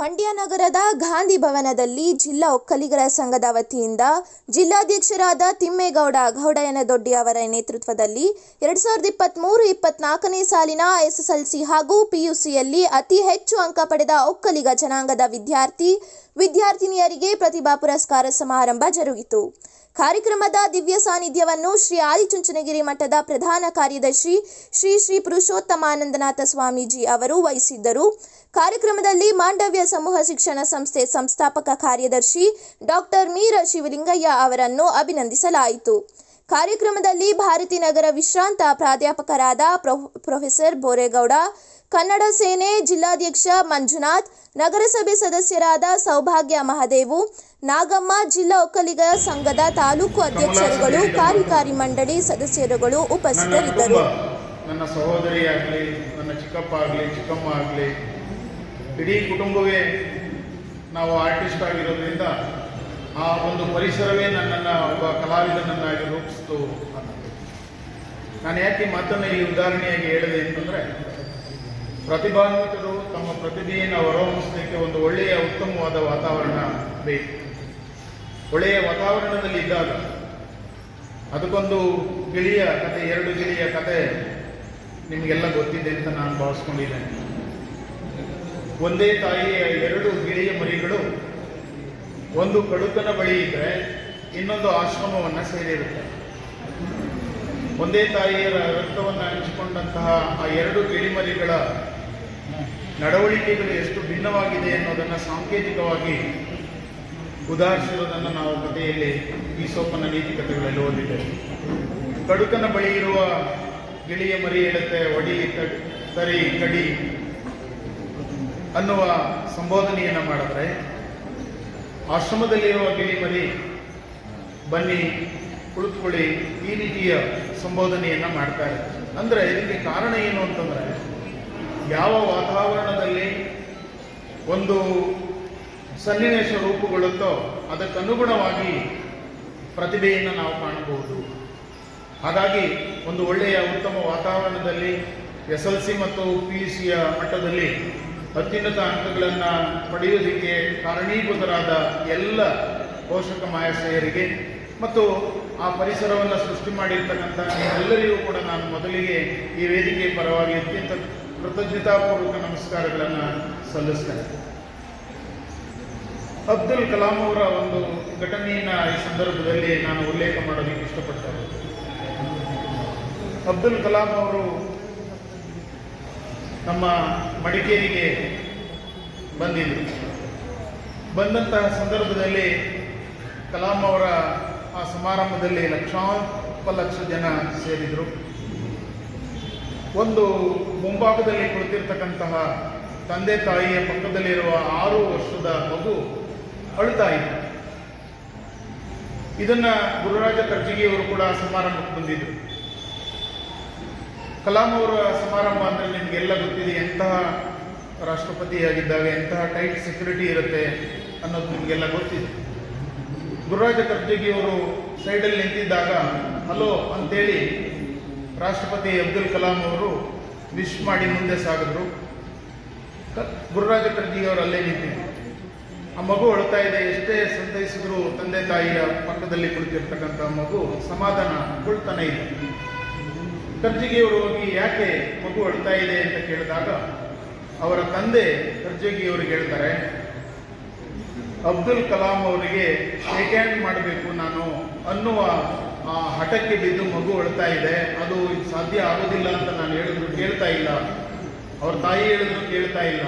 ಮಂಡ್ಯ ನಗರದ ಗಾಂಧಿ ಭವನದಲ್ಲಿ ಜಿಲ್ಲಾ ಒಕ್ಕಲಿಗರ ಸಂಘದ ವತಿಯಿಂದ ಜಿಲ್ಲಾಧ್ಯಕ್ಷರಾದ ತಿಮ್ಮೇಗೌಡ ಗೌಡಯ್ಯನದೊಡ್ಡಿ ಅವರ ನೇತೃತ್ವದಲ್ಲಿ ಎರಡ್ ಸಾವಿರದ ಇಪ್ಪತ್ತ್ಮೂರು ಇಪ್ಪತ್ನಾಲ್ಕನೇ ಸಾಲಿನ ಎಸ್ಎಸ್ಎಲ್ಸಿ ಹಾಗೂ ಪಿಯುಸಿಯಲ್ಲಿ ಅತಿ ಹೆಚ್ಚು ಅಂಕ ಪಡೆದ ಒಕ್ಕಲಿಗ ಜನಾಂಗದ ವಿದ್ಯಾರ್ಥಿ ವಿದ್ಯಾರ್ಥಿನಿಯರಿಗೆ ಪ್ರತಿಭಾ ಪುರಸ್ಕಾರ ಸಮಾರಂಭ ಜರುಗಿತು. ಕಾರ್ಯಕ್ರಮದ ದಿವ್ಯ ಸಾನ್ನಿಧ್ಯವನ್ನು ಶ್ರೀ ಆದಿಚುಂಚನಗಿರಿ ಮಠದ ಪ್ರಧಾನ ಕಾರ್ಯದರ್ಶಿ ಶ್ರೀ ಶ್ರೀ ಪುರುಷೋತ್ತಮಾನಂದನಾಥ ಸ್ವಾಮೀಜಿ ಅವರು ವಹಿಸಿದ್ದರು. ಕಾರ್ಯಕ್ರಮದಲ್ಲಿ ಮಾಂಡವ್ಯ ಸಮೂಹ ಶಿಕ್ಷಣ ಸಂಸ್ಥೆ ಸಂಸ್ಥಾಪಕ ಕಾರ್ಯದರ್ಶಿ ಡಾಕ್ಟರ್ ಮೀರ ಶಿವಲಿಂಗಯ್ಯ ಅವರನ್ನು ಅಭಿನಂದಿಸಲಾಯಿತು. ಕಾರ್ಯಕ್ರಮದಲ್ಲಿ ಭಾರತೀನಗರ ವಿಶ್ರಾಂತ ಪ್ರಾಧ್ಯಾಪಕರಾದ ಪ್ರೊ- ಪ್ರೊಫೆಸರ್ ಬೋರೇಗೌಡ, ಕನ್ನಡ ಸೇನೆ ಜಿಲ್ಲಾಧ್ಯಕ್ಷ ಮಂಜುನಾಥ್, ನಗರಸಭೆ ಸದಸ್ಯರಾದ ಸೌಭಾಗ್ಯ ಮಹದೇವು ನಾಗಮ್ಮ ಜಿಲ್ಲಾ ಒಕ್ಕಲಿಗ ಸಂಘದ ತಾಲೂಕು ಅಧ್ಯಕ್ಷರುಗಳು, ಕಾರ್ಯಕಾರಿ ಮಂಡಳಿ ಸದಸ್ಯರುಗಳು ಉಪಸ್ಥಿತರಿದ್ದರು. ನನ್ನ ಸಹೋದರಿ ಆಗಲಿ, ನನ್ನ ಚಿಕ್ಕಪ್ಪ ಆಗಲಿ, ಚಿಕ್ಕಮ್ಮ ಆಗಲಿ, ಇಡೀ ಕುಟುಂಬವೇ ನಾವು ಆರ್ಟಿಸ್ಟ್ ಆಗಿರೋದ್ರಿಂದ ಆ ಒಂದು ಪರಿಸರವೇ ನನ್ನನ್ನು ಒಬ್ಬ ಕಲಾವಿದನನ್ನಾಗಿ ರೂಪಿಸ್ತು ನಾನು ಯಾಕೆ ಮತ್ತೊಮ್ಮೆ ಈ ಉದಾಹರಣೆಯಾಗಿ ಹೇಳಿದೆ ಅಂತಂದರೆ, ಪ್ರತಿಭಾನ್ವಿತರು ತಮ್ಮ ಪ್ರತಿಭೆಯನ್ನು ಹೊರಹೊಮ್ಮಿಸಲಿಕ್ಕೆ ಒಂದು ಒಳ್ಳೆಯ ಉತ್ತಮವಾದ ವಾತಾವರಣ ಬೇಕು. ಒಳ್ಳೆಯ ವಾತಾವರಣದಲ್ಲಿ ಇದ್ದಾಗ ಅದಕ್ಕೊಂದು ಗಿಳಿಯ ಕತೆ, ಎರಡು ಗಿಳಿಯ ಕತೆ ನಿಮಗೆಲ್ಲ ಗೊತ್ತಿದೆ ಅಂತ ನಾನು ಭಾವಿಸ್ಕೊಂಡಿದ್ದೇನೆ. ಒಂದೇ ತಾಯಿಯ ಎರಡು ಗಿಳಿಯ ಮರಿಗಳು ಒಂದು ಕಡುಕನ ಬಳಿ ಇದ್ದರೆ ಇನ್ನೊಂದು ಆಶ್ರಮವನ್ನು ಸೇರಿರುತ್ತೆ. ಒಂದೇ ತಾಯಿಯ ರಕ್ತವನ್ನು ಹಂಚಿಕೊಂಡಂತಹ ಆ ಎರಡು ಗಿಳಿಮರಿಗಳ ನಡವಳಿಕೆಗಳು ಎಷ್ಟು ಭಿನ್ನವಾಗಿದೆ ಅನ್ನೋದನ್ನು ಸಾಂಕೇತಿಕವಾಗಿ ಉದಾಹರಿಸಿರುವುದನ್ನು ನಾವು ಕಥೆಯಲ್ಲಿ ಈ ಸೋಪನ ನೀತಿ ಕಥೆಗಳಲ್ಲಿ ಓದಿದ್ದೇವೆ. ಕಡುಕನ ಬಳಿ ಇರುವ ಗಿಳಿಯ ಮರಿ ಹೇಳುತ್ತೆ ಒಡಿ ಸರಿ ಕಡಿ ಅನ್ನುವ ಸಂಬೋಧನೆಯನ್ನು ಮಾಡಿದ್ರೆ ಆಶ್ರಮದಲ್ಲಿರುವ ಗಿಳಿ ಮರಿ ಬನ್ನಿ, ಕುಳಿತುಕೊಳ್ಳಿ ಈ ರೀತಿಯ ಸಂಬೋಧನೆಯನ್ನು ಮಾಡ್ತಾರೆ ಅಂದರೆ ಇದಕ್ಕೆ ಕಾರಣ ಏನು ಅಂತಂದರೆ ಯಾವ ವಾತಾವರಣದಲ್ಲಿ ಒಂದು ಸನ್ನಿವೇಶ ರೂಪುಗೊಳ್ಳುತ್ತೋ ಅದಕ್ಕನುಗುಣವಾಗಿ ಪ್ರತಿಭೆಯನ್ನು ನಾವು ಕಾಣಬಹುದು. ಹಾಗಾಗಿ ಒಂದು ಒಳ್ಳೆಯ ಉತ್ತಮ ವಾತಾವರಣದಲ್ಲಿ ಎಸ್ ಎಲ್ ಸಿ ಮತ್ತು ಪಿ ಯು ಸಿಯ ಮಟ್ಟದಲ್ಲಿ ಅತ್ಯುನ್ನತ ಅಂಕಗಳನ್ನು ಪಡೆಯುವುದಕ್ಕೆ ಕಾರಣೀಭೂತರಾದ ಎಲ್ಲ ಪೋಷಕ ಮಾಯಸೆಯರಿಗೆ ಮತ್ತು ಆ ಪರಿಸರವನ್ನು ಸೃಷ್ಟಿ ಮಾಡಿರ್ತಕ್ಕಂಥ ಎಲ್ಲರಿಗೂ ಕೂಡ ನಾನು ಮೊದಲಿಗೆ ಈ ವೇದಿಕೆ ಪರವಾಗಿ ಅತ್ಯಂತ ಕೃತಜ್ಞತಾಪೂರ್ವಕ ನಮಸ್ಕಾರಗಳನ್ನು ಸಲ್ಲಿಸ್ತೇನೆ. ಅಬ್ದುಲ್ ಕಲಾಂ ಅವರ ಒಂದು ಘಟನೆಯನ್ನು ಈ ಸಂದರ್ಭದಲ್ಲಿ ನಾನು ಉಲ್ಲೇಖ ಮಾಡೋದಕ್ಕೆ ಇಷ್ಟಪಡ್ತೇನೆ. ಅಬ್ದುಲ್ ಕಲಾಂ ಅವರು ನಮ್ಮ ಮಡಿಕೇರಿಗೆ ಬಂದಿದ್ದರು. ಬಂದಂತಹ ಸಂದರ್ಭದಲ್ಲಿ ಕಲಾಂ ಅವರ ಆ ಸಮಾರಂಭದಲ್ಲಿ ಲಕ್ಷಾಂತರ ಲಕ್ಷ ಜನ ಸೇರಿದರು. ಒಂದು ಮುಂಭಾಗದಲ್ಲಿ ಕುಳಿತಿರ್ತಕ್ಕಂತಹ ತಂದೆ ತಾಯಿಯ ಪಕ್ಕದಲ್ಲಿರುವ ಆರು ವರ್ಷದ ಮಗು ಅಳುತ್ತಾ ಇದ್ದ. ಇದನ್ನ ಗುರುರಾಜ ಕರ್ಜಿಗಿಯವರು ಕೂಡ ಸಮಾರಂಭಕ್ಕೆ ಬಂದಿದ್ರು. ಕಲಾಂ ಅವರ ಸಮಾರಂಭ ಅಂದರೆ ನಿಮಗೆಲ್ಲ ಗೊತ್ತಿದೆ ಎಂತಹ ರಾಷ್ಟ್ರಪತಿಯಾಗಿದ್ದಾಗ ಎಂತಹ ಟೈಟ್ ಸೆಕ್ಯೂರಿಟಿ ಇರುತ್ತೆ ಅನ್ನೋದು ನಿಮಗೆಲ್ಲ ಗೊತ್ತಿದೆ. ಗುರುರಾಜ ಕರ್ಜಗಿಯವರು ಸೈಡಲ್ಲಿ ನಿಂತಿದ್ದಾಗ, ಹಲೋ ಅಂತೇಳಿ ರಾಷ್ಟ್ರಪತಿ ಅಬ್ದುಲ್ ಕಲಾಂ ಅವರು ವಿಶ್ ಮಾಡಿ ಮುಂದೆ ಸಾಗಿದ್ರು. ಗುರುರಾಜ ಕರ್ಜಿಯವರು ಅಲ್ಲೇ ನಿಂತಿದ್ರು. ಆ ಮಗು ಅಳ್ತಾ ಇದೆ, ಎಷ್ಟೇ ಸಂತೈಸಿದ್ರು ತಂದೆ ತಾಯಿಯ ಪಕ್ಕದಲ್ಲಿ ಕುಳಿತಿರ್ತಕ್ಕಂಥ ಮಗು ಸಮಾಧಾನ ಕೊಳ್ತಾನೆ ಇದೆ. ಕರ್ಜಿಗಿಯವರು ಹೋಗಿ ಯಾಕೆ ಮಗು ಅಳ್ತಾ ಇದೆ ಅಂತ ಕೇಳಿದಾಗ, ಅವರ ತಂದೆ ಕರ್ಜಗಿಯವರಿಗೆ ಹೇಳ್ತಾರೆ, ಅಬ್ದುಲ್ ಕಲಾಂ ಅವರಿಗೆ ಶೇಕ್ ಹ್ಯಾಂಡ್ ಮಾಡಬೇಕು ನಾನು ಅನ್ನುವ ಆ ಹಠಕ್ಕೆ ಬಿದ್ದು ಮಗು ಅಳ್ತಾ ಇದೆ, ಅದು ಸಾಧ್ಯ ಆಗೋದಿಲ್ಲ ಅಂತ ನಾನು ಹೇಳಿದ್ರು, ಕೇಳ್ತಾ ಇಲ್ಲ. ಅವ್ರ ತಾಯಿ ಹೇಳಿದ್ರು ಕೇಳ್ತಾ ಇಲ್ಲ.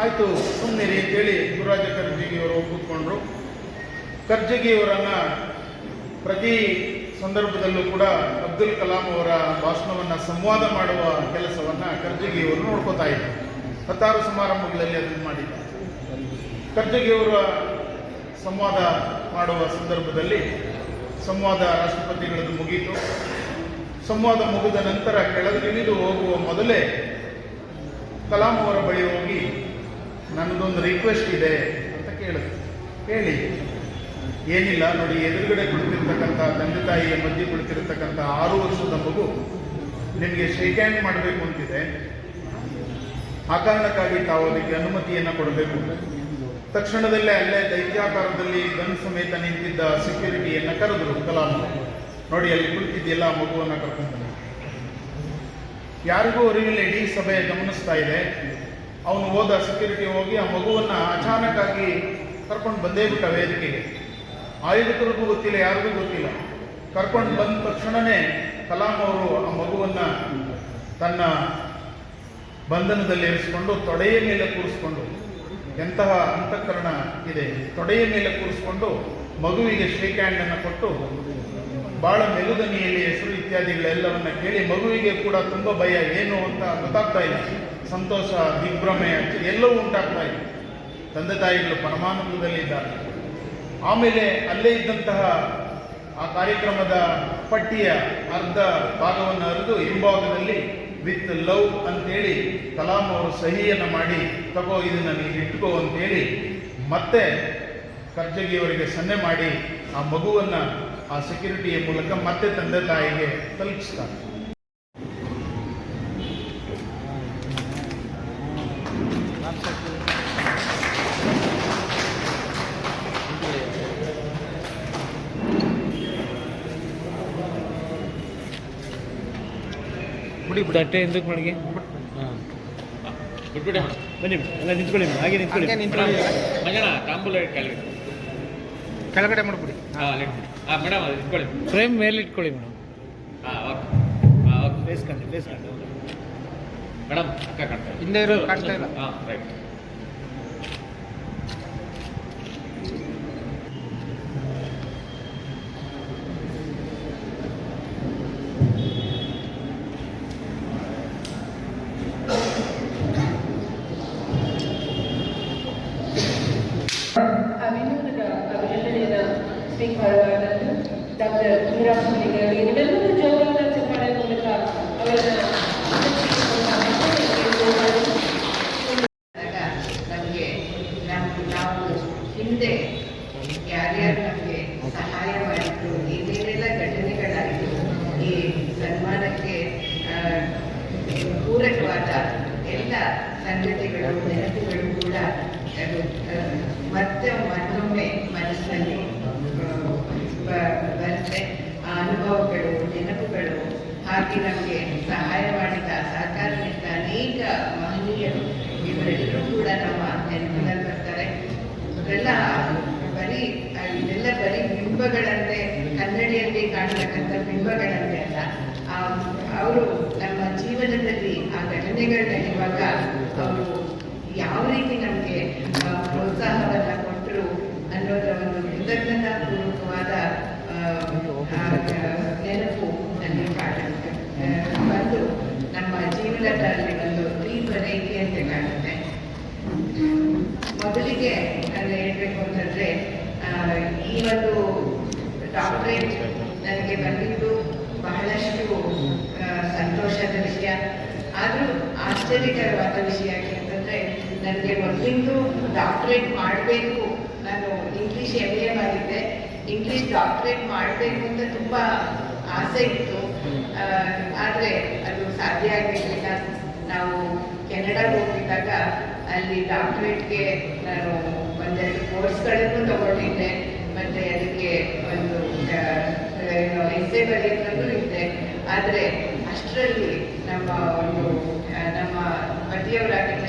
ಆಯಿತು ಸುಮ್ಮನಿರಿ ಅಂತೇಳಿ ಗುರುರಾಜ ಕರ್ಜಗಿಯವರು ಕೂತ್ಕೊಂಡ್ರು. ಕರ್ಜಗಿಯವರನ್ನು ಪ್ರತಿ ಸಂದರ್ಭದಲ್ಲೂ ಕೂಡ ಅಬ್ದುಲ್ ಕಲಾಂ ಅವರ ಭಾಷಣವನ್ನು ಸಂವಾದ ಮಾಡುವ ಕೆಲಸವನ್ನು ಕರ್ಜಗಿಯವರು ನೋಡ್ಕೋತಾ ಇದ್ದರು ಹತ್ತಾರು ಸಮಾರಂಭಗಳಲ್ಲಿ ಅದನ್ನು ಮಾಡಿದ್ದಾರೆ ಕರ್ಜಗಿಯವರ ಸಂವಾದ ಮಾಡುವ ಸಂದರ್ಭದಲ್ಲಿ ಸಂವಾದ ರಾಷ್ಟ್ರಪತಿಗಳದ್ದು ಮುಗೀತು. ಸಂವಾದ ಮುಗಿದ ನಂತರ ಕೆಳಗಿಳಿದು ಹೋಗುವ ಮೊದಲೇ ಕಲಾಂ ಅವರ ಬಳಿ ಹೋಗಿ ನನ್ನದೊಂದು ರಿಕ್ವೆಸ್ಟ್ ಇದೆ ಅಂತ ಕೇಳಿದ್ರು ಹೇಳಿ. ಏನಿಲ್ಲ, ನೋಡಿ, ಎದುರುಗಡೆ ಕುಳಿತಿರ್ತಕ್ಕಂಥ ತಂದೆ ತಾಯಿಯ ಮಧ್ಯೆ ಕುಳಿತಿರ್ತಕ್ಕಂಥ ಆರು ವರ್ಷದ ಮಗು ನಿಮಗೆ ಶೇಕ್ ಹ್ಯಾಂಡ್ ಮಾಡಬೇಕು ಅಂತಿದೆ. ಆ ಕಾರಣಕ್ಕಾಗಿ ತಾವು ಅದಕ್ಕೆ ಅನುಮತಿಯನ್ನು ಕೊಡಬೇಕು. ತಕ್ಷಣದಲ್ಲೇ ಅಲ್ಲೇ ದೈತ್ಯಾಕಾರದಲ್ಲಿ ಗನ್ ಸಮೇತ ನಿಂತಿದ್ದ ಸೆಕ್ಯೂರಿಟಿಯನ್ನು ಕರೆದರು ಕಲಾಂ ನೋಡಿ, ಅಲ್ಲಿ ಕುಳಿತಿದ್ದೆಲ್ಲ ಮಗುವನ್ನು ಕರ್ಕೊಂಡು. ಯಾರಿಗೂ ಅರಿವಿಲ್ಲ ಇಡೀ ಸಭೆ ಗಮನಿಸ್ತಾ ಇದೆ. ಅವನು ಹೋದ ಸೆಕ್ಯೂರಿಟಿ ಹೋಗಿ ಆ ಮಗುವನ್ನ ಅಚಾನಕ್ಕಾಗಿ ಕರ್ಕೊಂಡು ಬಂದೇ ಬಿಟ್ಟ ವೇದಿಕೆಗೆ ಆಯುಧಕರಿಗೂ ಗೊತ್ತಿಲ್ಲ, ಯಾರಿಗೂ ಗೊತ್ತಿಲ್ಲ. ಕರ್ಕೊಂಡು ಬಂದ ತಕ್ಷಣನೇ ಕಲಾಂ ಅವರು ಆ ಮಗುವನ್ನ ತನ್ನ ಬಂಧನದಲ್ಲಿ ಇರಿಸಿಕೊಂಡು ತೊಡೆಯ ಮೇಲೆ ಕೂರಿಸ್ಕೊಂಡು, ಎಂತಹ ಅಂತಃಕರಣ ಇದೆ, ತೊಡೆಯ ಮೇಲೆ ಕೂರಿಸ್ಕೊಂಡು ಮಗುವಿಗೆ ಶೇಕ್ ಕೊಟ್ಟು ಬಹಳ ಮೆಲುದನಿಯಲ್ಲಿ ಹೆಸರು ಇತ್ಯಾದಿಗಳೆಲ್ಲವನ್ನ ಕೇಳಿ ಮಗುವಿಗೆ ಕೂಡ ತುಂಬ ಭಯ, ಏನು ಅಂತ ಗೊತ್ತಾಗ್ತಾ ಇಲ್ಲ. ಸಂತೋಷ, ದಿಗ್ಭ್ರಮೆ ಎಲ್ಲವೂ ಉಂಟಾಗ್ತಾ ಇದೆ. ತಂದೆ ತಾಯಿಗಳು ಪರಮಾನಂದದಲ್ಲಿದ್ದಾರೆ ಆಮೇಲೆ ಅಲ್ಲೇ ಇದ್ದಂತಹ ಆ ಕಾರ್ಯಕ್ರಮದ ಪಟ್ಟಿಯ ಅರ್ಧ ಭಾಗವನ್ನು ಅರಿದು ಹಿಂಭಾಗದಲ್ಲಿ ವಿತ್ ಲವ್ ಅಂತೇಳಿ ಕಲಾಂ ಅವರು ಸಹಿಯನ್ನು ಮಾಡಿ ತಗೋ ಇದನ್ನು ನೀನು ಇಟ್ಕೋ ಅಂತೇಳಿ ಮತ್ತೆ ಕರ್ಜಗಿಯವರಿಗೆ ಸನ್ನೆ ಮಾಡಿ ಆ ಮಗುವನ್ನು ಆ ಸೆಕ್ಯೂರಿಟಿಯ ಮೂಲಕ ಮತ್ತೆ ತಂದೆ ತಾಯಿಗೆ ತಲುಪಿಸ್ತಾರೆ. ತಟ್ಟೆ ಎಂದಕ್ಕೆ ಮಡಗಿ? ಹಾಂ. ಬಿಟ್ಬಿಡಿ. ಬನ್ನಿ ಎಲ್ಲ ನಿಂತ್ಕೊಳ್ಳಿ. ಹಾಗೆ ನಿಂತ್ಕೊಳ್ಳಿ ಮಂಜಣ್ಣ ತಾಂಬೂಲ ಕೆಳಗೆ ಕೆಳಗಡೆ. ಮಾಡ್ಬಿಡಿ. ಹಾಂ ಹಾಂ ಮೇಡಮ್ ಅದು ಇಟ್ಕೊಳ್ಳಿ. ಫ್ರೇಮ್ ಮೇಲೆ ಇಟ್ಕೊಳ್ಳಿ ಮೇಡಮ್. ಹಾಂ ಓಕೆ. ಹಾಂ ಓಕೆ. ಬೇಸ್ಕೊಂಡು ಬೇಸ್ಕೊಂಡು ಮೇಡಮ್ ಅಕ್ಕ ಕಾಣ್ತಾ ಇಲ್ಲ ಹಿಂದೆ ಇರೋದು ಕಾಣ್ತಾ ಇಲ್ಲ. ಹಾಂ ರೈಟ್ ಚಪ್ಪಾಳೆ ಮೂಲಕ ಅವರನ್ನ ನಮಗೆ ನಾವು ಹಿಂದೆ ಯಾರ್ಯಾರು ನಮಗೆ ಸಹಾಯ ಮಾಡಿದ್ರು ಏನೇನೆಲ್ಲ ಘಟನೆಗಳಾಯಿತು, ಈ ಸನ್ಮಾನಕ್ಕೆ ಪೂರಕವಾದ ಎಲ್ಲ ಸಂಗತಿಗಳು, ನೆನಪುಗಳು ಕೂಡ ಮತ್ತೆ ಮತ್ತೊಮ್ಮೆ ಮನಸ್ಸಲ್ಲಿ ಬರುತ್ತೆ. ಅನುಭವಗಳು, ನೆನಪುಗಳು, ಹಾಗೆ ನಮಗೆ ಸಹಾಯ ಮಾಡಿದ ಸಹಕಾರ ನೀಡಿದ ಅನೇಕ ಮಹನೀಯರು ಇವರೆಲ್ಲರೂ ಕೂಡ ನಮ್ಮ ನೆನಪಿನಲ್ಲಿ ಬರ್ತಾರೆ. ಇವರೆಲ್ಲ ಬರೀ ಇದೆಲ್ಲ ಬರೀ ಬಿಂಬಗಳಂತೆ ಕನ್ನಡಿಯಲ್ಲಿ ಕಾಣತಕ್ಕಂಥ ಬಿಂಬಗಳಂತೆ ಅಲ್ಲ. ಅವರು ನಮ್ಮ ಜೀವನದಲ್ಲಿ ಆ ಘಟನೆಗಳು ನಡೆಯುವಾಗ ಅವರು ಯಾವ ರೀತಿ ನಮಗೆ ಪ್ರೋತ್ಸಾಹವನ್ನು ಕೊಟ್ಟರು ಅನ್ನೋದರ ಒಂದು ಕೃತಜ್ಞತಾಪೂರ್ವಕವಾದ ನೆನಪು ನನಗೆ ಕಾಡುತ್ತೆ ಬಂದು ನಮ್ಮ ಜೀವನದಲ್ಲಿ ಒಂದು ದೀಪ ಅಂತ ಕಾಣುತ್ತೆ ಮೊದಲಿಗೆ ನಾನು ಹೇಳಬೇಕು ಅಂತಂದ್ರೆ ಈ ಒಂದು ಡಾಕ್ಟ್ರೇಟ್ ನನಗೆ ಬಂದಿದ್ದು ಬಹಳಷ್ಟು ಸಂತೋಷದ ವಿಷಯ ಆದರೂ ಆಶ್ಚರ್ಯಕರವಾದ ವಿಷಯ ಯಾಕೆಂತಂದ್ರೆ ನನಗೆ ಮೊದಲಿಂದು ಡಾಕ್ಟ್ರೇಟ್ ಮಾಡಬೇಕು ನಾನು ಇಂಗ್ಲೀಷ್ ಎಂ ಎ ಮಾಡಿದ್ದೆ ಇಂಗ್ಲಿಷ್ ಡಾಕ್ಟ್ರೇಟ್ ಮಾಡಬೇಕು ಅಂತ ತುಂಬ ಆಸೆ ಇತ್ತು. ಆದರೆ ಅದು ಸಾಧ್ಯ ಆಗಿರಲಿಲ್ಲ ನಾವು ಕೆನಡಾಗೆ ಹೋಗಿದ್ದಾಗ ಅಲ್ಲಿ ಡಾಕ್ಟ್ರೇಟ್ಗೆ ನಾನು ಒಂದೆರಡು ಕೋರ್ಸ್ಗಳನ್ನು ತಗೊಂಡಿದ್ದೆ. ಮತ್ತು ಅದಕ್ಕೆ ಒಂದು ಎಸ್ಸೆ ಬರೆಯೋದ್ರಲ್ಲೂ ಇದ್ದೆ. ಆದರೆ ಅಷ್ಟರಲ್ಲಿ ನಮ್ಮ ಒಂದು ನಮ್ಮ ಪತಿಯವರಾಗಿದ್ದ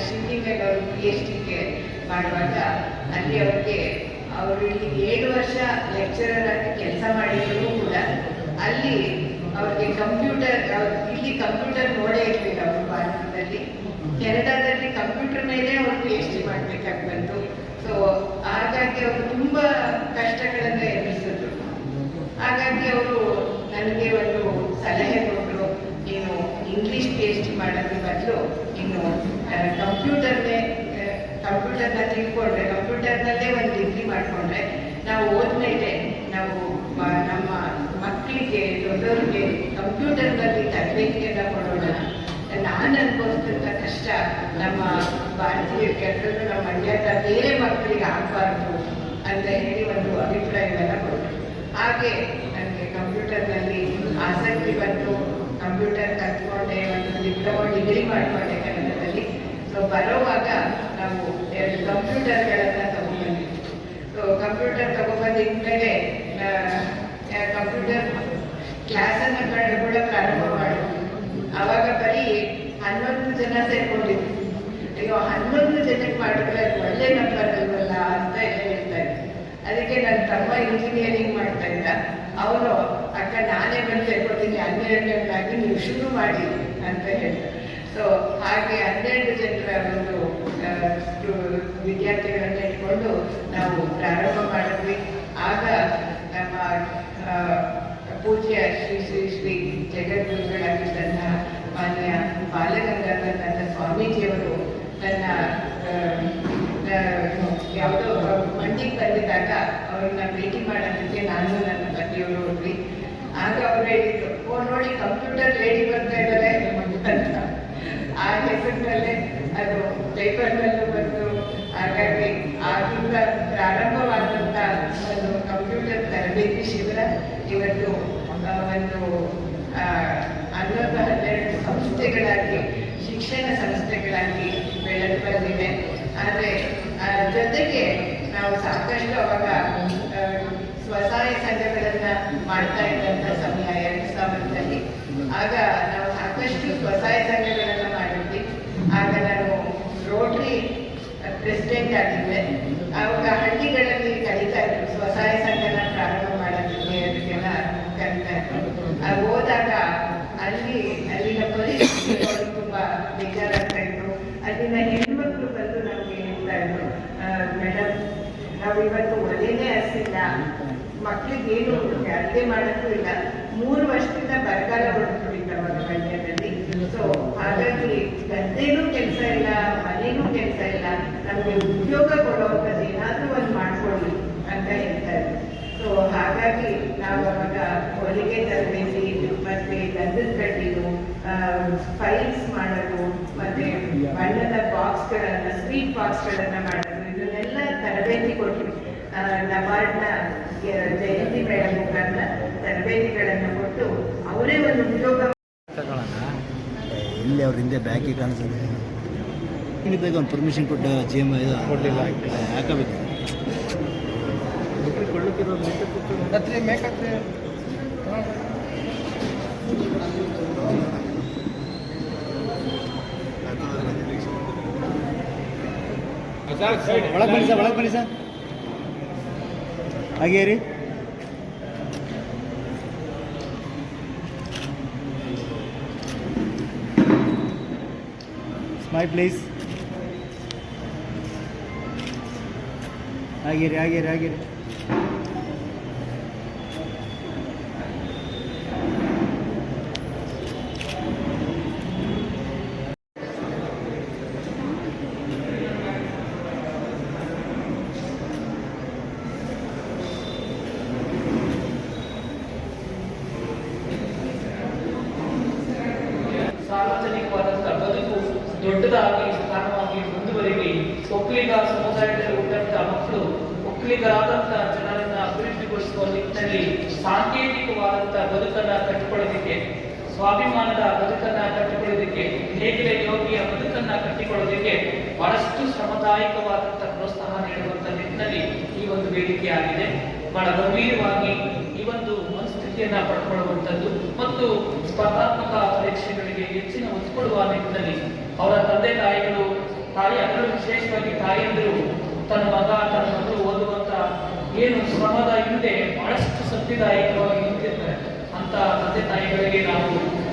ಅವರು ಪಿ ಎಚ್ ಡಿಗೆ ಮಾಡುವಾಗ ಅಲ್ಲಿ ಅವ್ರಿಗೆ ಅವರು ಏಳು ವರ್ಷ ಲೆಕ್ಚರರ್ ಆಗಿ ಕೆಲಸ ಮಾಡಿದ್ರು ಕೂಡ ಅಲ್ಲಿ ಅವ್ರಿಗೆ ಕಂಪ್ಯೂಟರ್ ಇಲ್ಲಿ ಕಂಪ್ಯೂಟರ್ ನೋಡೇ ಇರಲಿಲ್ಲ ಅವರು ಭಾರತದಲ್ಲಿ. ಕೆನಡಾದಲ್ಲಿ ಕಂಪ್ಯೂಟರ್ ಮೇಲೆ ಅವರು ಪಿ ಎಚ್ ಡಿ ಸೊ ಹಾಗಾಗಿ ಅವರು ತುಂಬ ಕಷ್ಟಗಳನ್ನು ಎದುರಿಸಿದ್ರು. ಹಾಗಾಗಿ ಅವರು ನನಗೆ ಒಂದು ಸಲಹೆ ಕೊಟ್ಟರು ನೀನು ಇಂಗ್ಲಿಷ್ ಪಿ ಎಚ್ ಡಿ ಮಾಡೋದ್ರ ಬದಲು, ನೀನು ಕಂಪ್ಯೂಟರ್ನೇ ಕಂಪ್ಯೂಟರ್ನ ತಿಳ್ಕೊಂಡ್ರೆ ಕಂಪ್ಯೂಟರ್ನಲ್ಲೇ ಒಂದು ಡಿಗ್ರಿ ಮಾಡಿಕೊಂಡ್ರೆ, ನಾವು ಹೋದ್ಮೇಲೆ ನಾವು ನಮ್ಮ ಮಕ್ಕಳಿಗೆ ದೊಡ್ಡವ್ರಿಗೆ ಕಂಪ್ಯೂಟರ್ನಲ್ಲಿ ತರಬೇತಿಯನ್ನು ಕೊಡೋಣ. ನಾನು ಅನುಭವಿಸಿದಂಥ ಕಷ್ಟ ನಮ್ಮ ಭಾರತೀಯ ಅದರಲ್ಲೂ ನಮ್ಮ ಮಂಡ್ಯದ ಬೇರೆ ಮಕ್ಕಳಿಗೆ ಆಗಬಾರ್ದು ಅಂತ ಹೇಳಿ ಒಂದು ಅಭಿಪ್ರಾಯವನ್ನು ಕೊಟ್ಟರು. ಹಾಗೆ ನನಗೆ ಕಂಪ್ಯೂಟರ್ನಲ್ಲಿ ಆಸಕ್ತಿ ಬಂತು. ಕಂಪ್ಯೂಟರ್ ಕಲ್ತ್ಕೊಂಡೆ, ಒಂದು ಡಿಪ್ಲೊಮಾ ಡಿಗ್ರಿ ಮಾಡಿಕೊಂಡೆ. ಸೊ ಬರೋವಾಗ ನಾವು ಎರಡು ಕಂಪ್ಯೂಟರ್ಗಳನ್ನು ತಗೊಂಡ್ಬಂದಿದ್ವಿ ಸೊ ಕಂಪ್ಯೂಟರ್ ತಗೊಂಡ್ಬಂದಿದ ಮೇಲೆ ಕಂಪ್ಯೂಟರ್ ಕ್ಲಾಸನ್ನು ಕೂಡ ಪ್ರಾರಂಭ ಮಾಡಿದ್ವಿ. ಆವಾಗ ಬರೀ ಹನ್ನೊಂದು ಜನ ಸೇರ್ಕೊಂಡಿದ್ವಿ. ಅಯ್ಯೋ, ಹನ್ನೊಂದು ಜನಕ್ಕೆ ಮಾಡಿದ್ರೆ ಅದು ಒಳ್ಳೆ ನಂಬರ್ ಅಲ್ವಲ್ಲ ಅಂತ ಹೇಳ್ತಾ ಇದ್ದೆ ಅದಕ್ಕೆ ನನ್ನ ತಮ್ಮ ಇಂಜಿನಿಯರಿಂಗ್ ಮಾಡ್ತಾ ಇದ್ದ ಅವರು ಅಕ್ಕ, ನಾನೇ ಬಂದು ಸೇರ್ಕೊತೀನಿ ಹನ್ನೆರಡನೇದಾಗಿ ನೀವು ಶುರು ಮಾಡಿ ಅಂತ ಹೇಳ್ತಾರೆ ಸೊ ಹಾಗೆ ಹನ್ನೆರಡು ಜನರ ಒಂದು ವಿದ್ಯಾರ್ಥಿಗಳನ್ನು ಇಟ್ಕೊಂಡು ನಾವು ಪ್ರಾರಂಭ ಮಾಡಿದ್ವಿ. ಆಗ ನಮ್ಮ ಪೂಜ್ಯ ಶ್ರೀ ಶ್ರೀ ಶ್ರೀ ಜಗದ್ಗುರುಗಳಾಗಿದ್ದಂತಹ ಮಾನ್ಯ ಬಾಲಗಂಗಾಧರ ಸ್ವಾಮೀಜಿಯವರು ನನ್ನ ಆ, ಆ, ಯಾವುದೋ ಮಂಡಿಗೆ ಬಂದಿದ್ದಾಗ ಅವ್ರನ್ನ ಭೇಟಿ ಮಾಡೋದಕ್ಕೆ ನಾನು ನನ್ನ ಪತಿಯವರು ಹೋದ್ವಿ ಆಗ ಅವ್ರು ಹೇಳಿದ್ರು ಓ ನೋಡಿ ಕಂಪ್ಯೂಟರ್ ಲೇಡಿ ಬರ್ತಾ ಇದ್ದಾರೆ ಅಂತ ಆ ಹೆಸರಿನಲ್ಲೇ ಅದು ಪೇಪರ್ನಲ್ಲೂ ಬಂತು ಹಾಗಾಗಿ ಆಗಿಂದ ಪ್ರಾರಂಭವಾದಂಥ ಒಂದು ಕಂಪ್ಯೂಟರ್ ತರಬೇತಿ ಶಿಬಿರ ಇವತ್ತು ಆ, ಒಂದು ಆ, ಹನ್ನೊಂದು ಹನ್ನೆರಡು ಸಂಸ್ಥೆಗಳಾಗಿ, ಶಿಕ್ಷಣ ಸಂಸ್ಥೆಗಳಾಗಿ ಬೆಳೆದು ಬಂದಿದೆ. ಆದರೆ ಜೊತೆಗೆ ನಾವು ಸಾಕಷ್ಟು ಅವಾಗ ಸ್ವಸಹಾಯ ಸಂಘಗಳನ್ನ ಮಾಡ್ತಾ ಇದ್ದಂಥ ಸಮಯ ಎರಡು ಸಾವಿರದಲ್ಲಿ. ಆಗ ನಾವು ಸಾಕಷ್ಟು ಸ್ವಸಹಾಯ ಸಂಘಗಳನ್ನ ಮಾಡಿದ್ವಿ. ಆಗ ನಾನು ರೋಟ್ರಿ ಪ್ರೆಸಿಡೆಂಟ್ ಆಗಿದ್ದೆ. ಆವಾಗ ಹಳ್ಳಿಗಳಲ್ಲಿ ಕಲಿತಾ ಇದ್ರು ಸ್ವಸಹಾಯ ಸಂಘನ ಪ್ರಾರಂಭ ಮಾಡೋದಕ್ಕೆ ಅದಕ್ಕೆಲ್ಲ ಕಲಿತಾ ಇದ್ರು ಆಗ ಹೋದಾಗ ಅಲ್ಲಿ ಅಲ್ಲಿನ ಪರಿಸ್ಥಿತಿಗಳು ತುಂಬಾ ಬೇಜಾರಾಗ್ತಾ ಇತ್ತು ಅಲ್ಲಿನ ಹೆಣ್ಮಕ್ಳು ಬಂದು ನಮಗೆ ಹೇಳ್ತಾ ಇದ್ರು ಮೇಡಮ್ ನಾವು ಇವತ್ತು ಒಲೆನೇ ಹಸಿಲ್ಲ ಮಕ್ಳಿಗೆ ಏನು ಅಡುಗೆ ಮಾಡೋಕ್ಕೂ ಇಲ್ಲ ಮೂರು ವರ್ಷದಿಂದ ಬರಗಾಲ ಹೊರಟುಬಿಟ್ಟಿತ್ತವಾಗ ಮಂಡ್ಯದಲ್ಲಿ ಸೊ ಹಾಗಾಗಿ ಗದ್ದೆನೂ ಕೆಲಸ ಇಲ್ಲ ಮನೇನೂ ಕೆಲಸ ಇಲ್ಲ ನಮಗೆ ಉದ್ಯೋಗ ಕೊಡುವಂಥದ್ದು ಏನಾದರೂ ಒಂದು ಮಾಡ್ಕೊಳ್ಳಿ ಅಂತ ಇದ್ದರು ಸೊ ಹಾಗಾಗಿ ನಾವು ಅವಾಗ ಹೊಲಿಗೆ ತರಬೇತಿ ಮತ್ತೆ ಕಡ್ಡಿದು ಫೈಲ್ಸ್ ಮಾಡೋದು ಮತ್ತೆ ಬಣ್ಣದ ಬಾಕ್ಸ್ಗಳನ್ನ ಸ್ವೀಟ್ ಬಾಕ್ಸ್ಗಳನ್ನ ಮಾಡೋದು ಇದನ್ನೆಲ್ಲ ತರಬೇತಿ ಕೊಟ್ಟು ಆ, ನಬಾರ್ಡ್ನ ಜಯಂತಿ ಮೇಡಮ್ ಮುಖಾಂತರ ತರಬೇತಿಗಳನ್ನು ಕೊಟ್ಟು ಅವರೇ ಒಂದು ಉದ್ಯೋಗ ಇಲ್ಲಿ ಅವ್ರ ಹಿಂದೆ ಬ್ಯಾಂಕಿಗೆ ಕಾಣಿಸ್ತದೆ ಬೇಗ ಒಂದು ಪರ್ಮಿಷನ್ ಕೊಟ್ಟು ಜಿ ಎಂ ಕೊಡ್ಲಿಲ್ಲ. ಹಾಕಬೇಕು. ಕತ್ರಿ ಮೇಕತ್ರಿ ಒಳಗೆ ಬನ್ನಿ ಸರ್ ಒಳಗೆ ಬನ್ನಿ ಸರ್. ಹಾಗೇ ರೀ ಸ್ಮೈಲ್ ಪ್ಲೀಸ್ ರೀ ಹಾಗೆ ಅಭಿವೃದ್ಧಿಗೊಳಿಸುವ ನಿಟ್ಟಿನಲ್ಲಿ ಸಾಂಕೇತಿಕವಾದಂತಹ ಬದುಕನ್ನ ಕಟ್ಟಿಕೊಳ್ಳೋದಕ್ಕೆ, ಸ್ವಾಭಿಮಾನದ ಬದುಕನ್ನ ಕಟ್ಟಿಕೊಳ್ಳೋದಕ್ಕೆ ಹೇಗೆ ಯೋಗಿಯ ಬದುಕನ್ನ ಕಟ್ಟಿಕೊಳ್ಳೋದಕ್ಕೆ ಬಹಳಷ್ಟು ಶ್ರಮದಾಯಕವಾದಂತಹ ಪ್ರೋತ್ಸಾಹ ನೀಡುವಂತಹ ನಿಟ್ಟಿನಲ್ಲಿ ಈ ಒಂದು ವೇದಿಕೆ ಆಗಿದೆ. ಬಹಳ ಗಂಭೀರವಾಗಿ ಈ ಒಂದು ಮನಸ್ಥಿತಿಯನ್ನ ಪಡ್ಕೊಳ್ಳುವಂಥದ್ದು ಮತ್ತು ಸ್ಪರ್ಧಾತ್ಮಕ ಪರೀಕ್ಷೆಗಳಿಗೆ ಹೆಚ್ಚಿನ ಒತ್ತು ನಿಟ್ಟಿನಲ್ಲಿ ಅವರ ತಂದೆ ತಾಯಿಗಳು, ತಾಯಿ ಅದರಲ್ಲೂ ವಿಶೇಷವಾಗಿ ತಾಯಿಯಂದಿರು ತನ್ನ ಮಗ, ತನ್ನ ಮಗಳು ಓದುವಂತ ಏನು ಶ್ರಮದ ಹಿಂದೆ ಬಹಳಷ್ಟು ಸತ್ಯದಾಯಕವಾಗಿ ನಿಂತಿರ್ತಾರೆ. ಅಂತ ತಂದೆ ತಾಯಿಗಳಿಗೆ ನಾವು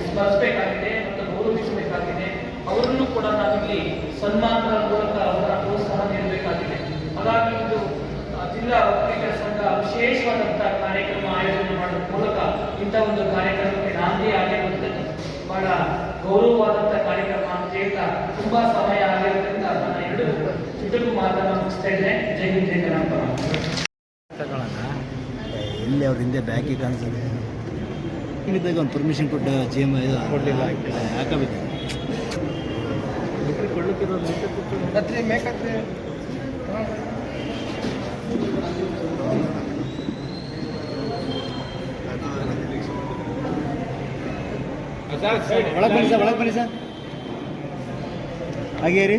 ಸ್ಮರಿಸಬೇಕಾಗಿದೆ ಮತ್ತು ಗೌರವಿಸಬೇಕಾಗಿದೆ. ಅವರನ್ನು ಕೂಡ ನಾವಿಲ್ಲಿ ಸನ್ಮಾನದ ಮೂಲಕ ಅವರ ಪ್ರೋತ್ಸಾಹ ನೀಡಬೇಕಾಗಿದೆ. ಹಾಗಾಗಿ ಇದು ಜಿಲ್ಲಾ ಒಕ್ಕಲಿಗರ ಸಂಘ ವಿಶೇಷವಾದಂತಹ ಕಾರ್ಯಕ್ರಮ ಆಯೋಜನೆ ಮಾಡುವ ಮೂಲಕ ಇಂಥ ಒಂದು ಕಾರ್ಯಕ್ರಮಕ್ಕೆ ನಾಂದಿ ಆಗಿರುವಂಥದ್ದು ಬಹಳ ಗೌರವವಾದಂತಹ ಕಾರ್ಯಕ್ರಮ ಅಂತ ಹೇಳ್ತಾ ತುಂಬಾ ಸಮಯ ಆಗಿರೋದ್ರಿಂದ ನನ್ನ ಎರಡು ಚುಟುಕು ಮಾತನ್ನು ಮುಗಿಸ್ತಾ ಇದ್ದೇನೆ. ಜೈ ಹಿಂದ್ ಎಲ್ಲಿ ಅವ್ರ ಹಿಂದೆ ಬ್ಯಾಕಿಗೆ ಕಾಣಿಸ್ತದೆ. ಇಲ್ಲಿದ್ದಾಗ ಒಂದು ಪರ್ಮಿಷನ್ ಕೊಟ್ಟ ಜಿ ಎಂ ಕೊಡ್ಲಿಲ್ಲ. ಹಾಕಬೇಕು ಒಳಗೆ ಬನ್ನಿ ಸರ್ ಒಳಗೆ ಬನ್ನಿ ಸರ್. ಹಾಗೇ ರೀ